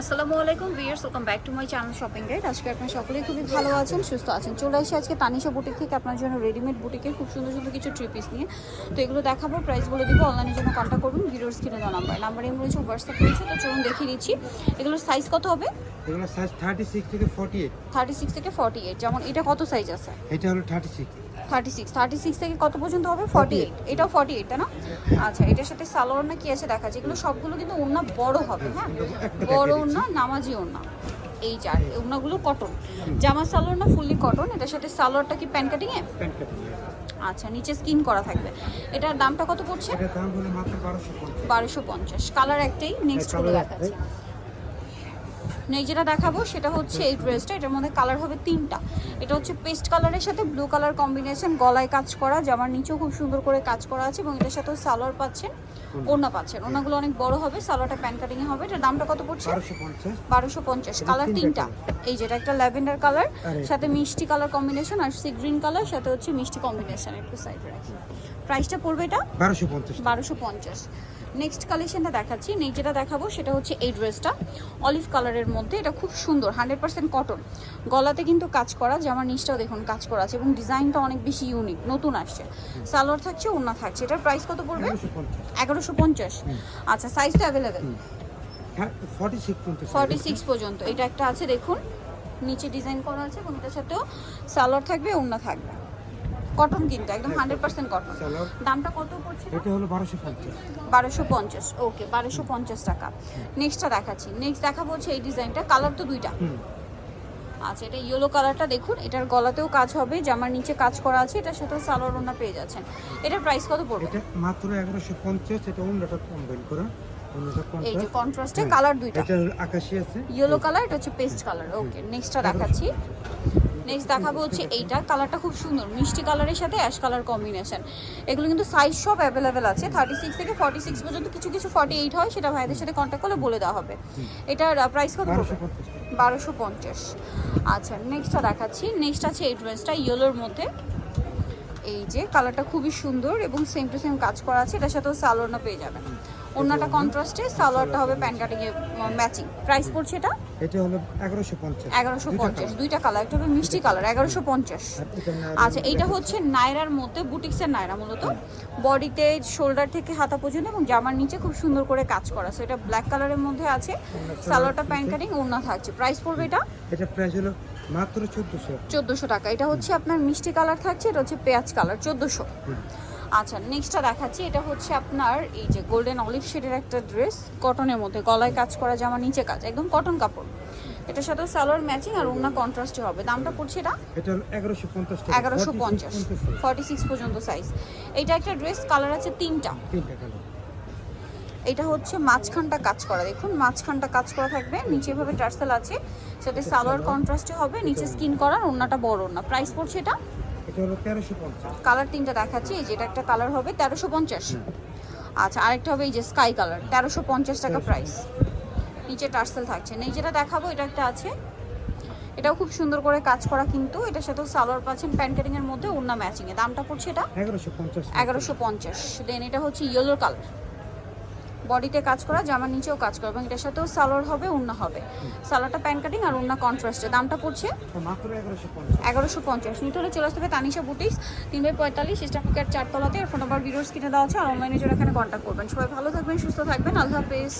আসসালামু আলাইকুম viewers welcome back to my channel shopping guide আজকে আপনারা সকলেই খুবই ভালো আছেন সুস্থ আছেন। চলে আসি আজকে তানিশা বুটিক থেকে আপনার জন্য রেডিমেড বুটিকের খুব সুন্দর সুন্দর কিছু থ্রি পিস নিয়ে। তো এগুলো দেখাবো প্রাইস বলে দিব অনলাইনের জন্য কন্ট্যাক্ট করুন ভিডিওর স্ক্রিনে দেওয়া নাম্বার নাম্বার এম রয়েছে হোয়াটসঅ্যাপ রয়েছে তো চলুন দেখিয়ে দিচ্ছি এগুলোর সাইজ কত হবে? এগুলো সাইজ থার্টি সিক্স থেকে ফর্টি এইট থার্টি সিক্স থেকে ফর্টি এইট যেমন এটা কত সাইজ আছে? এটা হলো thirty six thirty six thirty six থেকে কত পর্যন্ত হবে? ফর্টি এইট এটাও ফর্টি এইট তাই না? আচ্ছা এটার সাথে সালোয়ার না কি আছে? দেখা যায় এগুলো সবগুলো কিন্তু ওড়না বড় হবে হ্যাঁ? বড় ওড়না নামাজি ওড়না। এই চার ওড়নাগুলো কটন জামা সালোয়ার না ফুললি কটন এটার সাথে সালোয়ারটা কি প্যান কাটিং এ প্যান্ট কাটিং আচ্ছা নিচে স্কিন করা থাকবে। এটার দামটা কত পড়ছে? বারোশো পঞ্চাশ। কালার একটাই নেক্সট হ্যাঁ, দেখাচ্ছি। নেই যেটা দেখাবো সেটা হচ্ছে এই ড্রেসটা এটার মধ্যে কালার হবে তিনটা। এটা হচ্ছে পেস্ট কালারের সাথে ব্লু কালার কম্বিনেশন গলায় কাজ করা জামার নিচেও খুব সুন্দর করে কাজ করা আছে এবং এটার সাথেও সালোয়ার পাচ্ছেন ওড়না পাচ্ছেন। ওড়নাগুলো অনেক বড় হবে সালোয়ারটা প্যান কাটিং এ হবে। এটার দামটা কত পড়ছে? বারোশো পঞ্চাশ। কালার তিনটা তিনটা। এই যেটা একটা ল্যাভেন্ডার কালার সাথে মিষ্টি কালার কম্বিনেশন আর সি গ্রিন কালার সাথে হচ্ছে মিষ্টি কম্বিনেশন একটু সাইডে রাখি। প্রাইসটা পড়বে এটা? বারোশো পঞ্চাশ। বারোশো পঞ্চাশ। নেক্সট কালেকশনটা দেখাচ্ছি। নেক্সট যেটা দেখাবো সেটা হচ্ছে এই ড্রেসটা অলিভ কালারের মধ্যে। এটা খুব সুন্দর হান্ড্রেড পার্সেন্ট কটন গলাতে কিন্তু কাজ করা জামার নিচটাও দেখুন কাজ করা আছে এবং ডিজাইনটা অনেক বেশি ইউনিক নতুন আসছে। সালোয়ার থাকছে ওড়না থাকছে। এটার প্রাইস কত পড়বে? এগারোশো পঞ্চাশ। আচ্ছা সাইজটা অ্যাভেলেবেল ফর্টি সিক্স পর্যন্ত। এটা একটা আছে দেখুন। নিচে ডিজাইন করা আছে এবং এটার সাথেও সালোয়ার থাকবে ওড়না থাকবে। কটন কিন্তু একদম হান্ড্রেড পার্সেন্ট কটন দামটা কত পড়ছে? এটা হলো বারোশো পঞ্চাশ। বারোশো পঞ্চাশ ওকে বারোশো পঞ্চাশ টাকা। নেক্সটটা দেখাচ্ছি। নেক্সট দেখাবো হচ্ছে এই ডিজাইনটা কালার তো দুইটা। আচ্ছা এটা ইয়েলো কালারটা দেখুন এটার গলাতেও কাজ হবে জামার নিচে কাজ করা আছে এটার সাথেও সালোয়ার ওনা পেয়ে যাচ্ছেন। এটার প্রাইস কত পড়বে? এটা মাত্র এগারোশো পঞ্চাশ এটা অন্যটা কম্বাইন করা এই যে কন্ট্রাস্টে হ্যাঁ। কালার দুইটা। এটা আকাশি আছে। ইয়েলো কালার এটা হচ্ছে পেস্ট কালার ওকে নেক্সটটা দেখাচ্ছি। নেক্সট দেখাবো হচ্ছে এইটা। কালারটা খুব সুন্দর। মিষ্টি কালারের সাথে অ্যাশ কালার কম্বিনেশন এগুলো কিন্তু সাইজ সব অ্যাভেলেবেল আছে। থার্টি সিক্স থেকে ফর্টি সিক্স পর্যন্ত কিছু কিছু ফর্টি এইট হয়, সেটা ভাইদের সাথে কন্ট্যাক্ট করলে বলে দেওয়া হবে। এটার প্রাইস কত বারোশো পঞ্চাশ। আচ্ছা নেক্সটটা দেখাচ্ছি। নেক্সট আছে এই ড্রেসটা ইয়েলোর মধ্যে। এই যে কালারটা খুবই সুন্দর এবং সেম টু সেম কাজ করা আছে। এটার সাথেও সালোয়ারটা পেয়ে যাবেন। অন্যটা কন্ট্রাস্টে সালোয়ারটা হবে প্যান কাটিং এ ম্যাচিং প্রাইস পড়ছে এটা? এটা হলো এগারোশো পঞ্চাশ। এগারোশো দুইটা কালার একটা হবে মিষ্টি কালার এগারোশো পঞ্চাশ। এটা আচ্ছা এইটা হচ্ছে নায়রার মধ্যে বুটিক্সের নায়রা মূলত। বডিতে শোল্ডার থেকে হাতা পর্যন্ত এবং জামার নিচে খুব সুন্দর করে কাজ করা। সো এটা ব্ল্যাক কালারের মধ্যে আছে। সালোয়ারটা প্যান কাটিং ওড়না থাকছে। প্রাইস পড়বে এটা? এটা প্রাইস হলো মাত্র চোদ্দোশো। চোদ্দোশো টাকা। এটা হচ্ছে আপনার মিষ্টি কালার থাকছে এটা হচ্ছে পেঁয়াজ কালার চোদ্দোশো। আচ্ছা নেক্সটটা দেখাচ্ছি। এটা হচ্ছে আপনার এই যে গোল্ডেন অলিভ শেডের একটা ড্রেস কটনের মধ্যে। গলায় কাজ করা জামা নিচে কাজ একদম কটন কাপড়। এটার সাথে সালোয়ার ম্যাচিং আর ওড়না কন্ট্রাস্টে হবে। দামটা পড়ছে এটা? এটা হলো এগারোশো পঞ্চাশ টাকা। এগারোশো 46 পঞ্চাশ। ফর্টি সিক্স পর্যন্ত সাইজ এটা একটা ড্রেস কালার আছে তিনটা। তিনটা কালার এটা হচ্ছে মাঝখানটা কাজ করা। দেখুন মাঝখানটা কাজ করা থাকবে। নিচে এভাবে টার্সেল আছে। সাথে সালোয়ার কন্ট্রাস্টে হবে। নিচে স্কিন করা ওড়নাটা বড় ওড়না। প্রাইস পড়ছে এটা? এটা হলো কালার তিনটা দেখাচ্ছি এই যে এটা একটা কালার হবে তেরোশো পঞ্চাশ। আচ্ছা আরেকটা হবে এই যে স্কাই কালার তেরোশো পঞ্চাশ টাকা প্রাইস নিচে টার্সেল থাকছে। নেই যেটা দেখাবো এটা একটা আছে। এটাও খুব সুন্দর করে কাজ করা কিন্তু এটার সাথেও সালোয়ার পাচ্ছেন প্যান্ট কাটিং এর মধ্যে ওড়না ম্যাচিং এ। দামটা পড়ছে এটা? এগারোশো পঞ্চাশ। এগারোশো পঞ্চাশ। দেন এটা হচ্ছে ইয়েলো কালার বডিতে কাজ করা জামার নিচেও কাজ করা এবং এটার সাথেও সালোয়ার হবে, উন্না হবে। সালোয়ারটা প্যান্ট কাটিং আর উন্না কন্ট্রাস্টে। দামটা পড়ছে এগারোশো পঞ্চাশ। নিতে হলে চলে আসতে হবে তানিশা বুটিক্স, তিন বাই পঁয়তাল্লিশ ইস্টাফিকার চারতলাতে, আর ফোন নাম্বার ভিডিওস কিনে দেওয়া আছে, আর অনলাইনে যারা এখানে কন্ট্যাক্ট করবেন। সবাই ভালো থাকবেন, সুস্থ থাকবেন। আল্লাহ হাফেজ।